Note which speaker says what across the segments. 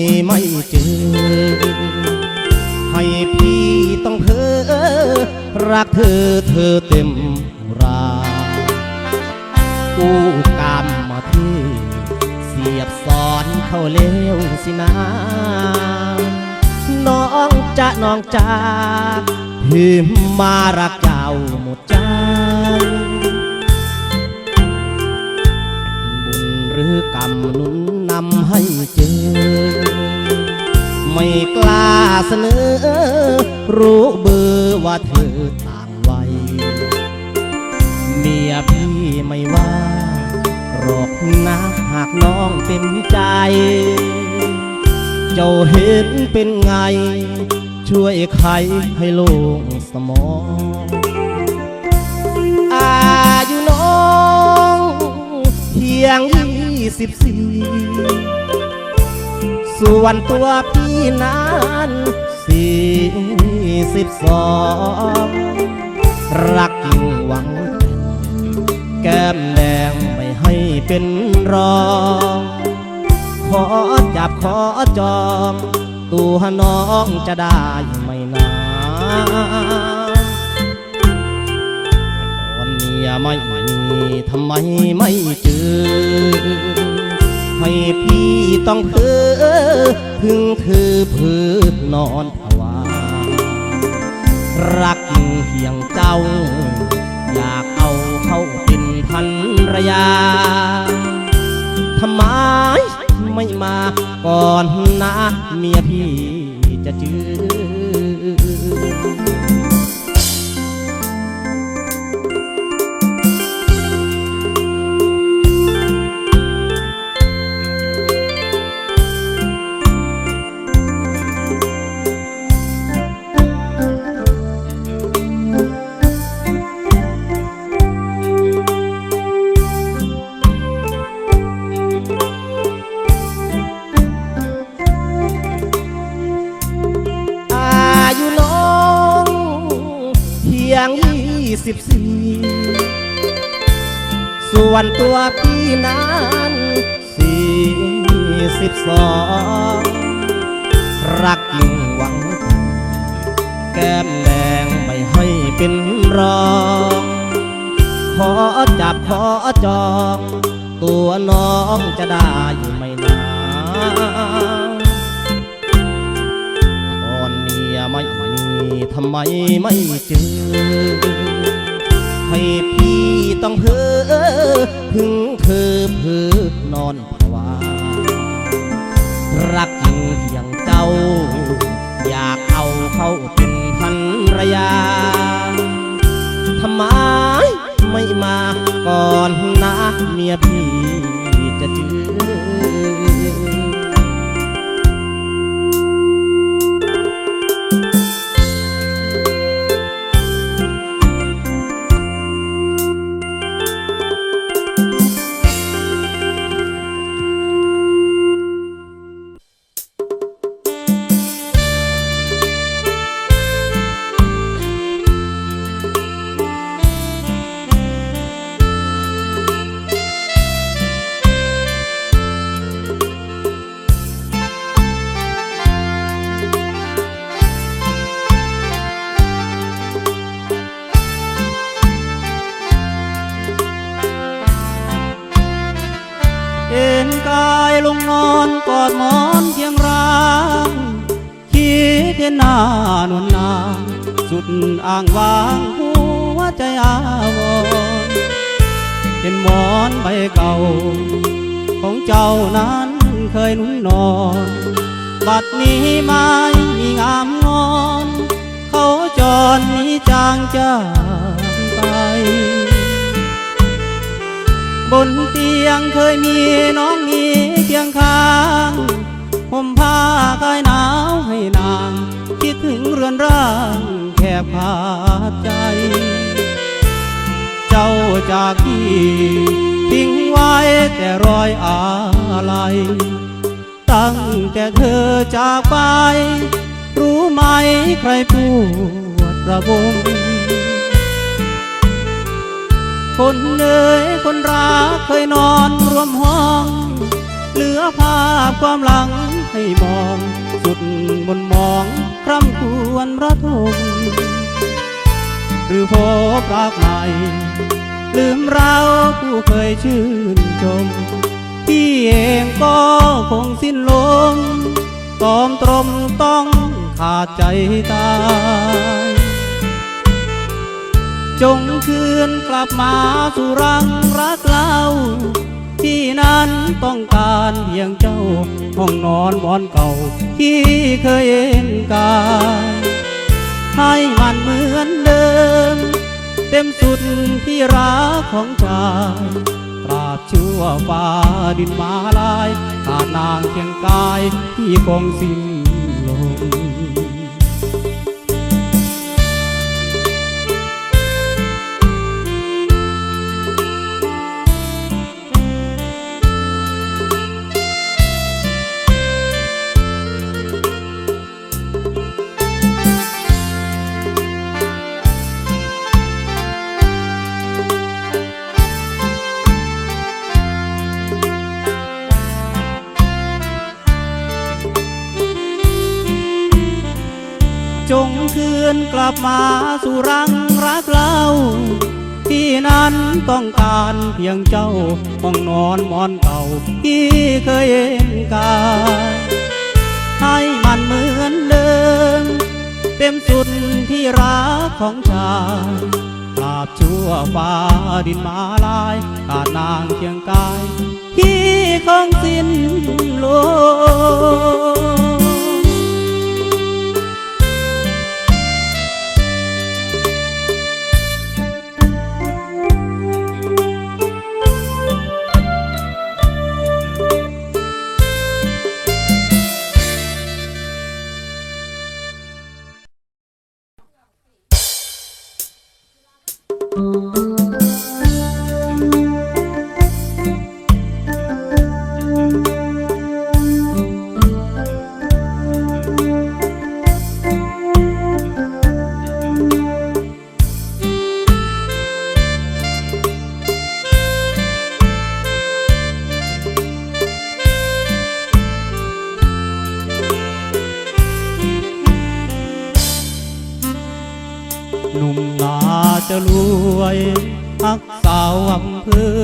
Speaker 1: ไมไม่เจอ ให้พี่ต้องเพ้อรักเธอเธอเต็มราอู้กรรมมาที่เสียบสอนเข้าเลี้ยวสินะน้องจะน้องจากพิมมารักเจ้าหมดใจบุญหรือกรรมนุนนำให้เจอ ไม่กล้าเสนอ รู้เบอร์ว่าเธอต่างวัยเมียพี่ไม่ว่าหรอกนะหากน้องเต็มใจ เจ้าเห็นเป็นไง ช่วยใครให้โล่งสมองอายุน้อง เพียงยี่สิบสี่ ส่วนตัวพี่นั้นสี่สิบสองรักจริงหวัง แก้มแดงไม่ให้เป็นรอง ขอจับขอจอง ตัวน้องจะได้ไม่นานตอนเมียไม่มีทำไมไม่เจอ ให้พี่ต้องเพ้อพึ่งเธอเพื่อนอนภาวารักยิ่งเหียงเจ้า อยากเอาเข้าเป็นพันรยาทำไมไม่มาก่อนนะเมียพี่ สิบสี่ส่วนตัวพี่นั้นสี่สิบสองรักยิ่งหวัง แก้มแดงไม่ให้เป็นรองขอจับขอจอง ตัวน้องจะได้ไม่นาน ทำไมไม่เจอ ให้พี่ต้องเพ้อพึ่งเธอเพ้อนอนภาวารักจริงเพียงเจ้า อยากเอาเข้าเป็นพันรยาทำไมไม่มาก่อนนะเมียพี่จะเจอ
Speaker 2: คิดเห็นหน้านวลนางสุดอ่างวางหัวใจอาวรเห็นหมอนใบเก่า ของเจ้านั้นเคยนุ่นนอน บัดนี้ไม่มีงามงอน เขาจรนี้จางจากไป บนเตียงเคยมีน้องนี้เคียงข้าง ผมผ้าคลายหนาวให้นาง คิดถึงเรือนร่างแคบขาดใจ เจ้าจากที่ทิ้งไว้แต่รอยอาลัย ตั้งแต่เธอจากไป รู้ไหมใครปวดระบมคนเอ่ยคนรักเคยนอนรวมห้อง เหลือภาพความหลัง ให้มอง สุดมนมองคร่ำควรระทมหรือพบรักใหม่ ลืมเราผู้เคยชื่นชมพี่เองก็คงสิ้นลมตอมตรมต้องขาดใจตาย จงคืนกลับมาสู่รังรักเรา ที่นั้นต้อง ห้องนอนบอนเก่าที่เคยเอ็นกายให้มันเหมือนเดิม เต็มสุดที่รักของชายตราบชั่วฟ้าดินมาลายขาดนางเคียงกายที่คงสิ้นลง กลับมาสู่รังรักเราที่นั้นต้องการเพียงเจ้าห้องนอนมอนเก่าที่เคยเห็นกายให้มันเหมือนเดิมเต็มสุดที่รักของชายตราบชั่วฟ้าดินมาลายขาดนางเคียงกายที่คงสิ้นลม หนุ่มนาจะรวยฮักสาวอำเภอ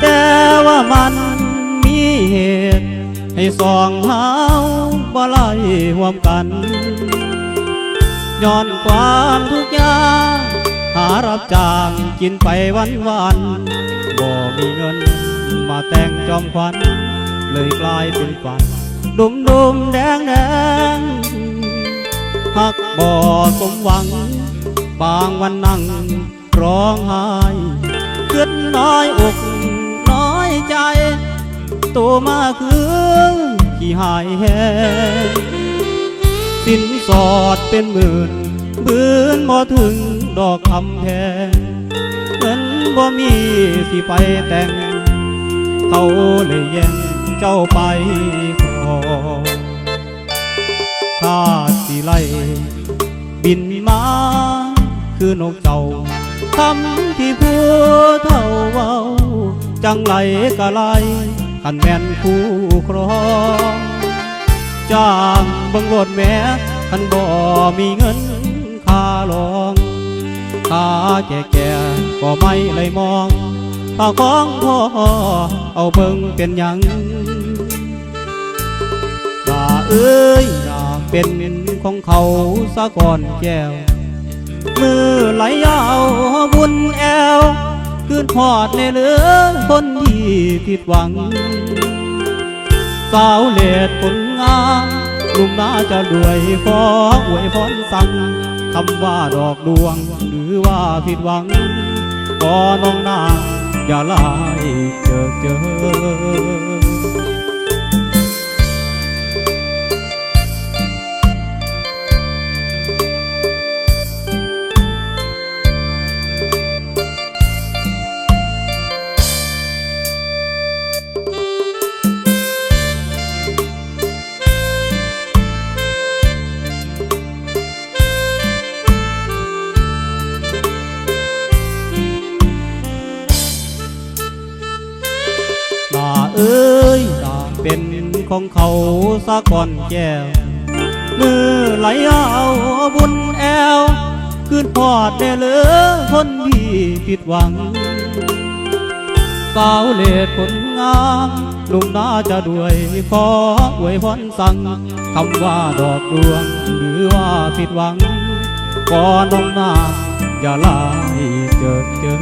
Speaker 2: แต่ว่ามันมีเหตุ ให้สองเฮาบ่ไล่หวมกันย้อนความทุกข์ยากหารับจ้างกินไปวันวันบ่มีเงินมาแต่งจอมขวัญเลยกลายเป็นฝัน ดุมดุมแดงแดง หักบ่สมหวัง บางวันนั่งร้องไห้ขึ้นน้อยอกน้อยใจ โตมาคือขี้หายแหงสินสอดเป็นหมื่นบืนบ่ถึงดอกคำแพงเงินบ่มีสิไปแต่ง เขาเลยแย่งเจ้าไปครองข้า สิไล่บินมาคือนกเจ้าคำที่ผู้เท่าเว้า จังไหลกะไลขันแม่นคู่ครองจ้างบังโลดแม่ขันบ่มีเงินค่าลองขาแก่แก่ก็ไม่เลยมองข้าของพ่อเอาเบิ่งเป็นหยังว่าเอ้ยอยากเป็น ของเขาสะก่อนแก้ว มือไหลยาวบุญแอวคืนหอดในเหลือคนที่ผิดหวัง สาวเลดผลงามลุมนาจะรวยขออวยพรสั่งคำว่าดอกดวง หรือว่าผิดหวังขอน้องนางอย่าลายเจอเจอ สะก่อนแก้วมือไหลเอาบุญแอวคืนพอดได้เหลือคนที่ผิดหวังสาวเลดผลงามหนุ่มน่าจะด้วยขออวยพรสั่งคำว่าดอกดวงหรือว่าผิดหวังก่อนน้องนาอย่าลายเจอเจอ